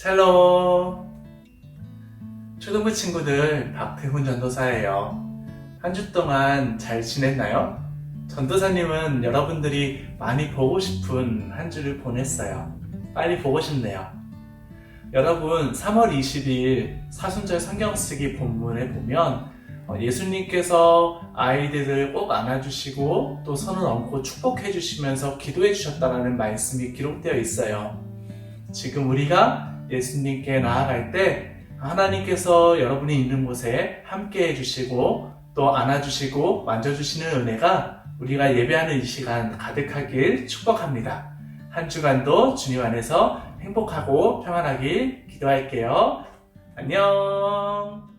샬롬! 초등부 친구들 박태훈 전도사예요. 한 주 동안 잘 지냈나요? 전도사님은 여러분들이 많이 보고 싶은 한 주를 보냈어요. 빨리 보고 싶네요. 여러분, 3월 20일 사순절 성경 쓰기 본문에 보면 어, 예수님께서 아이들을 꼭 안아주시고 또 손을 얹고 축복해 주시면서 기도해 주셨다는 말씀이 기록되어 있어요. 지금 우리가 예수님께 나아갈 때 하나님께서 여러분이 있는 곳에 함께 해주시고 또 안아주시고 만져주시는 은혜가 우리가 예배하는 이 시간 가득하길 축복합니다. 한 주간도 주님 안에서 행복하고 평안하길 기도할게요. 안녕.